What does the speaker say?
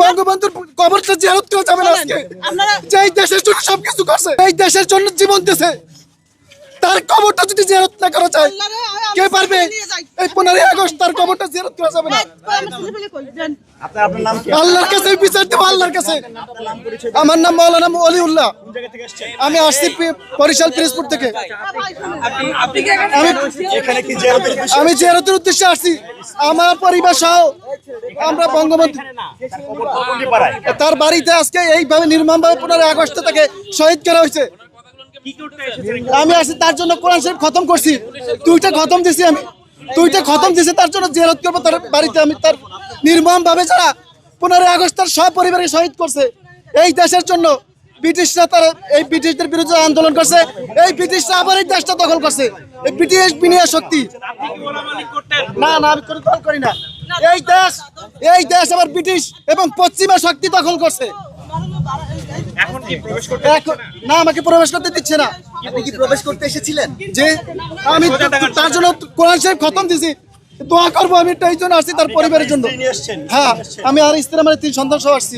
বঙ্গবন্ধুর কবরটা যাবে না আজকে যে এই দেশের জন্য সবকিছু করছে এই দেশের জন্য জীবন দিয়েছে তার কবরটা যদি জেরত না করা যায় কে পারবে। এই পনেরোই আগস্ট তার কবরটা জিয়ারত করা যাবে না। আমি ছেলেপেলে কই, দেন। আপনার আপনার নাম কি? আল্লাহর কাছে বিচার দেবো আল্লাহর কাছে। আমার নাম মৌলানা অলিউল্লাহ কোন জায়গা থেকে এসেছেন? আমি আসছি বরিশাল পিরিজপুর থেকে। আমি জিয়ারতের উদ্দেশ্যে? আমি জিয়ারতের উদ্দেশ্যে আসছি। আমার পরিবার সহ আমরা বঙ্গবন্ধু তার বাড়িতে আজকে এইভাবে নির্মমভাবে পনেরোই আগস্ট তাকে শহীদ করা হয়েছে। আমি আসি তার জন্য কোরআন শরীফ খতম করছি। দুইটা খতম দিছি আমি। দুইটা খতম দিছি তার জন্য জিয়ারত করব তার বাড়িতে আমি তার নির্মম ভাবে যারা পনেরোই আগস্ট তার সব পরিবারকে শহীদ করছে। এই দেশের জন্য ব্রিটিশরা তার এই ব্রিটিশদের বিরুদ্ধে আন্দোলন করছে এই ব্রিটিশরা আবার এই দেশটা দখল করছে। এই ব্রিটিশ বিনিয়োগ শক্তি। না না আমি কোনো দল করি না। এই দেশ এই দেশ আবার ব্রিটিশ এবং পশ্চিমা শক্তি দখল করছে। না আমাকে প্রবেশ করতে দিচ্ছে না। আপনি কি প্রবেশ করতে এসেছিলেন? যে আমি তার জন্য কোরআন শরীফ খতম দিছি। দোয়া করব আমি একটা এই জন্য আসছি তার পরিবারের জন্য। হ্যাঁ আমি আর স্ত্রী আমার তিন সন্তান সহ আসছি।